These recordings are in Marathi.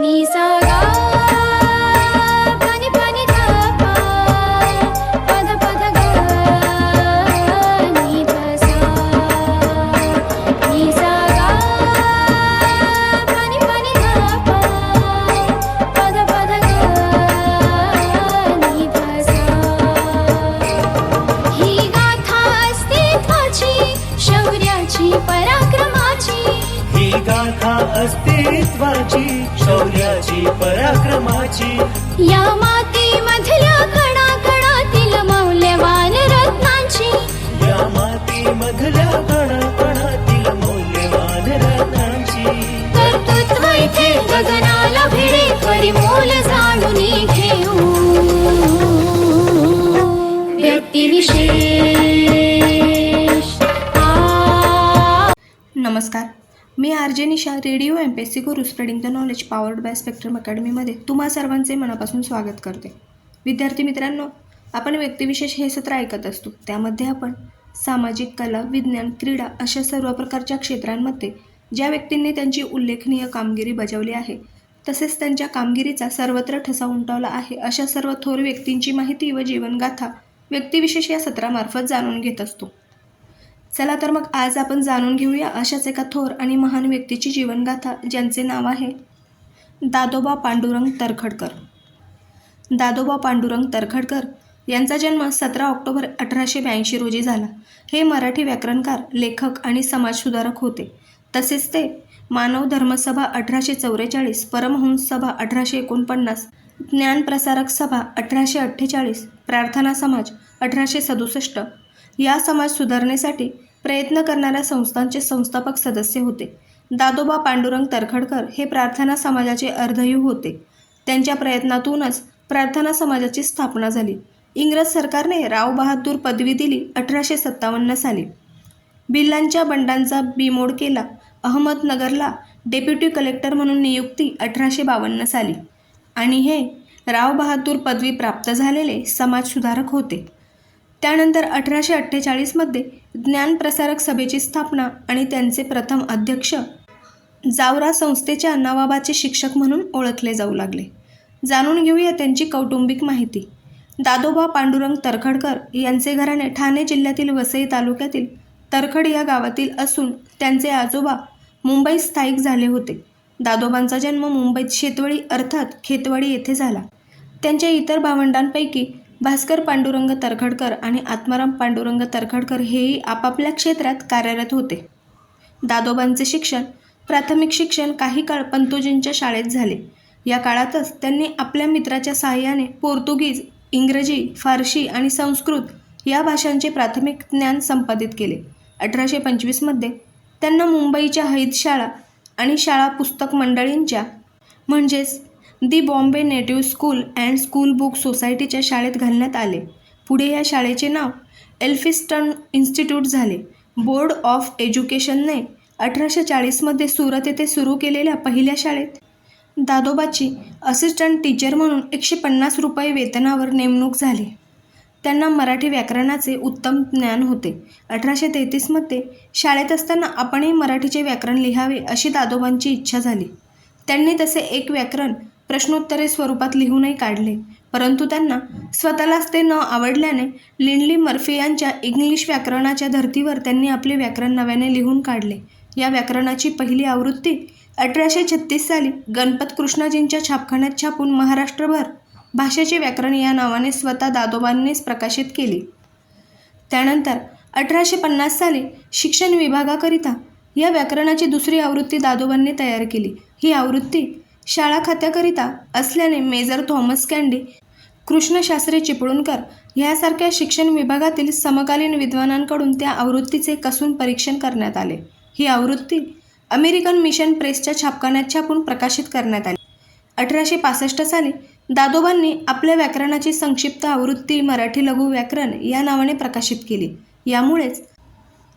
नि अस्तित्वाची शौर्याची पराक्रमाची. या मातीमधल्या कणाकणातील मौल्यवान रत्नांची. या माती मधल्या कणाकणातील मौल्यवान रत्नांची. कर्तृत्व इथे गगनाला भिडे परिमोल जाणून घेऊ. व्यक्तिविशेष आ. नमस्कार. मी R J Nisha radio M P S C Guru spreading the knowledge powered by spectrum अकॅडमीमध्ये तुम्हा सर्वांचे मनापासून स्वागत करते. विद्यार्थी मित्रांनो आपण व्यक्तिविशेष हे सत्र ऐकत असतो. त्यामध्ये आपण सामाजिक कला विज्ञान क्रीडा अशा सर्व प्रकारच्या क्षेत्रांमध्ये ज्या व्यक्तींनी त्यांची उल्लेखनीय कामगिरी बजावली आहे तसेच त्यांच्या कामगिरीचा सर्वत्र ठसा उमटवला आहे अशा सर्व थोर व्यक्तींची माहिती व जीवनगाथा व्यक्तिविशेष या सत्रामार्फत जाणून घेत असतो. चला तर मग आज आपण जाणून घेऊया अशाच एका थोर आणि महान व्यक्तीची जीवनगाथा ज्यांचे नाव आहे दादोबा पांडुरंग तरखडकर. दादोबा पांडुरंग तरखडकर यांचा जन्म सतरा ऑक्टोबर अठराशे ब्याऐंशी रोजी झाला. हे मराठी व्याकरणकार लेखक आणि समाजसुधारक होते. तसेच ते मानव धर्मसभा अठराशे चौवेचाळीस परमहंस सभा अठराशे एकोणपन्नास ज्ञानप्रसारक सभा अठराशे अठ्ठेचाळीस प्रार्थना समाज अठराशे सदुसष्ट या समाज सुधारणेसाठी प्रयत्न करणाऱ्या संस्थांचे संस्थापक सदस्य होते. दादोबा पांडुरंग तरखडकर हे प्रार्थना समाजाचे अर्धयू होते. त्यांच्या प्रयत्नातूनच प्रार्थना समाजाची स्थापना झाली. इंग्रज सरकारने राव बहादूर पदवी दिली अठराशे सत्तावन्न साली. बिल्लांच्या बंडांचा बिमोड केला. अहमदनगरला डेप्युटी कलेक्टर म्हणून नियुक्ती अठराशे बावन्न साली. आणि हे राव बहादूर पदवी प्राप्त झालेले समाजसुधारक होते. त्यानंतर अठराशे अठ्ठेचाळीसमध्ये ज्ञानप्रसारक सभेची स्थापना आणि त्यांचे प्रथम अध्यक्ष जावरा संस्थेच्या नवाबाचे शिक्षक म्हणून ओळखले जाऊ लागले. जाणून घेऊया त्यांची कौटुंबिक माहिती. दादोबा पांडुरंग तरखडकर यांचे घराणे ठाणे जिल्ह्यातील वसई तालुक्यातील तरखड या गावातील असून त्यांचे आजोबा मुंबईत स्थायिक झाले होते. दादोबांचा जन्म मुंबईत शेतवळी अर्थात खेतवाडी येथे झाला. त्यांच्या इतर भावंडांपैकी भास्कर पांडुरंग तरखडकर आणि आत्माराम पांडुरंग तरखडकर हेही आपापल्या क्षेत्रात कार्यरत होते. दादोबांचे शिक्षण प्राथमिक शिक्षण काही काळ पंतोजींच्या शाळेत झाले. या काळातच त्यांनी आपल्या मित्राच्या सहाय्याने पोर्तुगीज इंग्रजी फारशी आणि संस्कृत या भाषांचे प्राथमिक ज्ञान संपादित केले. अठराशे पंचवीसमध्ये त्यांना मुंबईच्या हैद शाळा आणि शाळा पुस्तक मंडळींच्या म्हणजेच the Bombay native school and school book सोसायटीच्या शाळेत घालण्यात आले. पुढे या शाळेचे नाव एल्फिस्टन इन्स्टिट्यूट झाले. बोर्ड ऑफ एज्युकेशनने अठराशे चाळीसमध्ये सुरत येथे सुरू केलेल्या पहिल्या शाळेत. दादोबाची असिस्टंट टीचर म्हणून एकशे पन्नास रुपये वेतनावर नेमणूक झाली. त्यांना मराठी व्याकरणाचे उत्तम ज्ञान होते. अठराशे तेहतीसमध्ये शाळेत असताना आपणही मराठीचे व्याकरण लिहावे अशी दादोबांची इच्छा झाली. त्यांनी तसे एक व्याकरण प्रश्नोत्तरे स्वरूपात लिहूनही काढले. परंतु त्यांना स्वतःलाच ते न आवडल्याने लिंडली मर्फी यांच्या इंग्लिश व्याकरणाच्या धर्तीवर त्यांनी आपले व्याकरण नव्याने लिहून काढले. या व्याकरणाची पहिली आवृत्ती अठराशे छत्तीस साली गणपत कृष्णाजींच्या छापखान्यात छापून महाराष्ट्रभर भाषेचे व्याकरण या नावाने स्वतः दादोबांनीच प्रकाशित केली. त्यानंतर अठराशे पन्नास साली शिक्षण विभागाकरिता या व्याकरणाची दुसरी आवृत्ती दादोबांनी तयार केली. ही आवृत्ती शाळा खात्याकरिता असल्याने Major Thomas Candy Krishnashastri Chiplunkar ह्यासारख्या शिक्षण विभागातील समकालीन विद्वानांकडून त्या आवृत्तीचे कसून परीक्षण करण्यात आले. ही आवृत्ती अमेरिकन मिशन प्रेसच्या छापखान्यात छापून प्रकाशित करण्यात आली. अठराशे पासष्ट साली दादोबांनी आपल्या व्याकरणाची संक्षिप्त आवृत्ती मराठी लघु व्याकरण या नावाने प्रकाशित केली. यामुळेच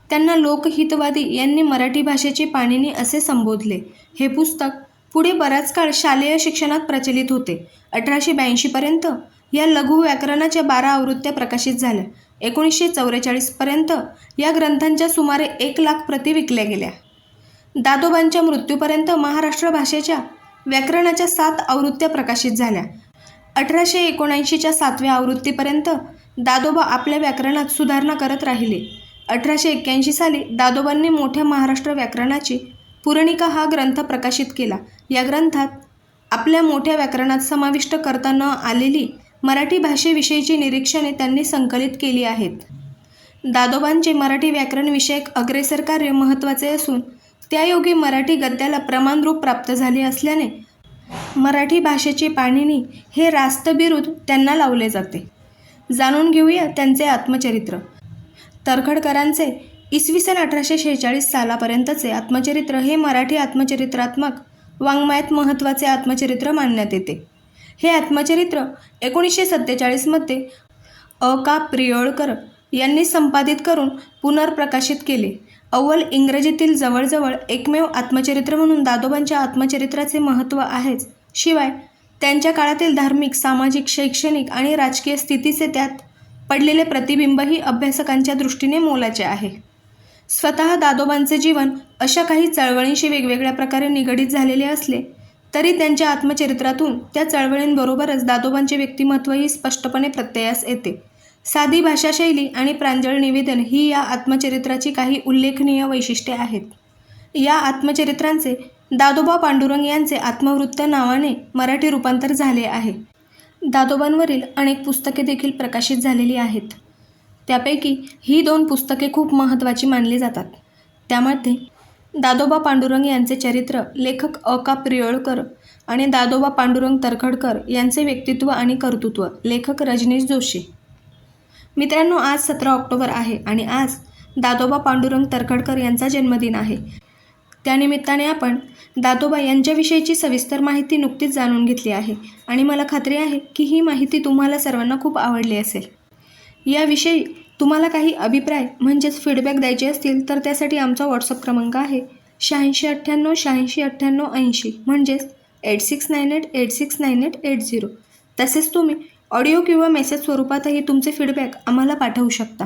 त्यांना लोकहितवादी यांनी मराठी भाषेची पाणिनी असे संबोधले. हे पुस्तक पुढे बराच काळ शालेय शिक्षणात प्रचलित होते. अठराशे ब्याऐंशीपर्यंत या लघु व्याकरणाच्या बारा आवृत्त्या प्रकाशित झाल्या. एकोणीसशे चौवेचाळीसपर्यंत या ग्रंथांच्या सुमारे एक लाख प्रती विकल्या गेल्या. दादोबांच्या मृत्यूपर्यंत महाराष्ट्र भाषेच्या व्याकरणाच्या सात आवृत्त्या प्रकाशित झाल्या. अठराशे एकोणऐंशीच्या सातव्या आवृत्तीपर्यंत दादोबा आपल्या व्याकरणात सुधारणा करत राहिले. अठराशे एक्क्याऐंशी साली दादोबांनी मोठ्या महाराष्ट्र व्याकरणाची पुरणिका हा ग्रंथ प्रकाशित केला. या ग्रंथात आपल्या मोठ्या व्याकरणात समाविष्ट करता न आलेली मराठी भाषेविषयीची निरीक्षणे त्यांनी संकलित केली आहेत. दादोबांचे मराठी व्याकरणविषयक अग्रेसर कार्य महत्त्वाचे असून त्यायोगी मराठी गद्याला प्रमाणरूप प्राप्त झाले असल्याने मराठी भाषेची पाणिनी हे रास्त बिरुद त्यांना लावले जाते. जाणून घेऊया त्यांचे आत्मचरित्र. तरखडकरांचे इसवी सन अठराशे शेहेचाळीस सालापर्यंतचे आत्मचरित्र हे मराठी आत्मचरित्रात्मक वाङ्मयात महत्त्वाचे आत्मचरित्र मानण्यात येते. हे आत्मचरित्र एकोणीसशे सत्तेचाळीसमध्ये अ. का. प्रियोळकर यांनी संपादित करून पुनर्प्रकाशित केले. अव्वल इंग्रजीतील जवळजवळ एकमेव आत्मचरित्र म्हणून दादोबांच्या आत्मचरित्राचे महत्त्व आहेच. शिवाय त्यांच्या काळातील धार्मिक सामाजिक शैक्षणिक आणि राजकीय स्थितीचे त्यात पडलेले प्रतिबिंबही अभ्यासकांच्या दृष्टीने मोलाचे आहे. स्वतः दादोबांचे जीवन अशा काही चळवळींशी वेगवेगळ्या प्रकारे निगडीत झालेले असले तरी त्यांच्या आत्मचरित्रातून त्या चळवळींबरोबरच दादोबांचे व्यक्तिमत्वही स्पष्टपणे प्रत्ययास येते. साधी भाषाशैली आणि प्रांजळ निवेदन ही या आत्मचरित्राची काही उल्लेखनीय वैशिष्ट्ये आहेत. या आत्मचरित्रांचे दादोबा पांडुरंग यांचे आत्मवृत्त नावाने मराठी रूपांतर झाले आहे. दादोबांवरील अनेक पुस्तके देखील प्रकाशित झालेली आहेत. त्यापैकी ही दोन पुस्तके खूप महत्त्वाची मानली जातात. त्यामध्ये दादोबा पांडुरंग यांचे चरित्र लेखक अ. का. प्रियोळकर आणि दादोबा पांडुरंग तरखडकर यांचे व्यक्तित्व आणि कर्तृत्व लेखक रजनीश जोशी. मित्रांनो आज सतरा ऑक्टोबर आहे आणि आज दादोबा पांडुरंग तरखडकर यांचा जन्मदिन आहे. त्यानिमित्ताने आपण दादोबा यांच्याविषयीची सविस्तर माहिती नुकतीच जाणून घेतली आहे आणि मला खात्री आहे की ही माहिती तुम्हाला सर्वांना खूप आवडली असेल. याविषयी तुम्हाला काही अभिप्राय म्हणजेच फीडबॅक द्यायचे असतील तर त्यासाठी आमचा व्हॉट्सअप क्रमांक आहे शहाऐंशी अठ्ठ्याण्णव शहाऐंशी अठ्ठ्याण्णव ऐंशी म्हणजेच eight six nine eight eight six nine eight eight zero तसेच तुम्ही ऑडिओ किंवा मेसेज स्वरूपातही तुमचे फीडबॅक आम्हाला पाठवू शकता.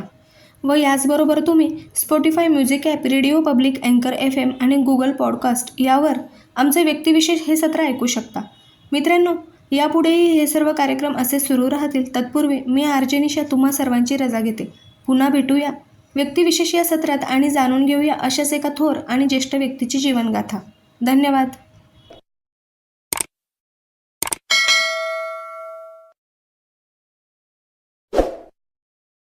व याचबरोबर तुम्ही Spotify music app radio public अँकर एफ एम आणि गुगल पॉडकास्ट यावर आमचे व्यक्तिविशेष हे सत्र ऐकू शकता. मित्रांनो यापुढेही हे सर्व कार्यक्रम असे सुरू राहतील. तत्पूर्वी मी आर्जेनिशा तुम्हा सर्वांची रजा घेते. पुन्हा भेटूया. व्यक्तिविशेष या सत्रात आणि जाणून घेऊया अशाच एका थोर आणि ज्येष्ठ व्यक्तीची जीवनगाथा. धन्यवाद.